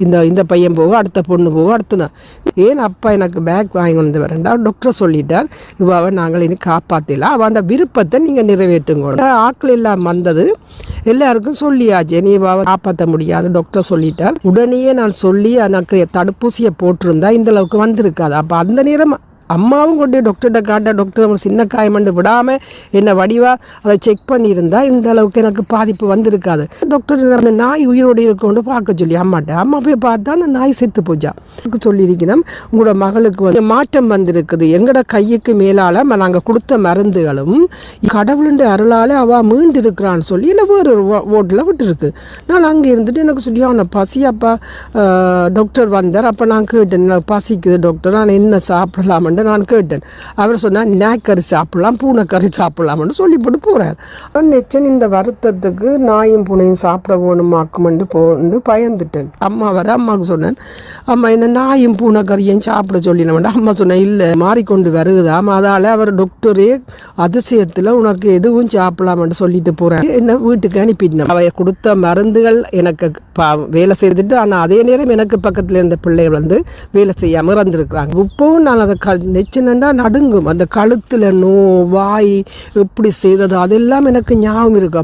இந்த இந்த பையன் போகும் அடுத்த பொண்ணு போகும் அடுத்ததான் ஏன் அப்பா எனக்கு பேக் வாங்கி வந்து வரேன்டா? டாக்டர் சொல்லிட்டார். இவாவை நாங்கள் இனி காப்பாற்றலாம் அவன் விருப்பத்தை நீங்கள் நிறைவேற்றுங்க. ஆக்கள் எல்லாம் வந்தது. எல்லாருக்கும் சொல்லியாச்சு. நீ இவாவை காப்பாற்ற முடியாது. டாக்டர் சொல்லிட்டார். உடனே நான் சொல்லி எனக்கு தடுப்பூசியை போட்டிருந்தா இந்த அளவுக்கு வந்திருக்காது. அப்போ அந்த நேரம் அம்மாவும் கொண்டு டாக்டர்கிட்ட காட்ட டாக்டர் ஒரு சின்ன காயமண்டு விடாமல் என்னை வடிவா அதை செக் பண்ணியிருந்தா இந்த அளவுக்கு எனக்கு பாதிப்பு வந்திருக்காது. டாக்டர் அந்த நாய் உயிரோடு இருக்கோண்டு பார்க்க சொல்லி அம்மாட்ட. அம்மா போய் பார்த்தா அந்த நாய் செத்து போச்சா. அதுக்கு சொல்லியிருக்கிறோம் உங்களோட மகளுக்கு வந்து மாற்றம் வந்திருக்குது. எங்களோட கையுக்கு மேலால் நாங்கள் கொடுத்த மருந்துகளும் கடவுளுடைய அருளால் அவள் மீண்டு இருக்கிறான்னு சொல்லி என்னை வேறு ஒரு ஓட்டில் விட்டுருக்கு. நான் அங்கே இருந்துட்டு எனக்கு சொல்லி அவனை பசி அப்பா டாக்டர் வந்தார். அப்போ நான் கேட்டேன் பசிக்குது டாக்டர் நான் என்ன சாப்பிடலாமென்று நான் கேட்டேன். அவர் சொன்னார் நாய்க்கறி சாப்பிடலாம் பூனைக்கறி சாப்பிடலாம்னு சொல்லி போட்டு போகிறார் ஆனால் நெச்சன் இந்த வருத்தத்துக்கு நாயும் பூனையும் சாப்பிட வேணுமாக்குமெண்டு போன்று பயந்துட்டேன். அம்மா வர அம்மாவுக்கு சொன்னேன் அம்மா என்ன நாயும் பூனைக்கறியும் சாப்பிட சொல்லினவன்டா அம்மா சொன்னேன் இல்லை மாறிக்கொண்டு வருகுதாம் அதால் அவர் டாக்டரே அதிசயத்தில் உனக்கு எதுவும் சாப்பிடலாம்னு சொல்லிட்டு போகிறேன் என்ன வீட்டுக்கு அனுப்பிட்டேன் அவைய கொடுத்த மருந்துகள் எனக்கு பா வேலை செய்துட்டு ஆனால் அதே நேரம் எனக்கு பக்கத்தில் இருந்த பிள்ளைகள் வந்து வேலை செய்யாமல் இறந்துருக்குறாங்க. இப்போவும் நான் அதை க நெச்சினண்டா நடுங்கும். அந்த கழுத்தில் நோ வாய் எப்படி செய்தது அதெல்லாம் எனக்கு ஞாபகம் இருக்கு.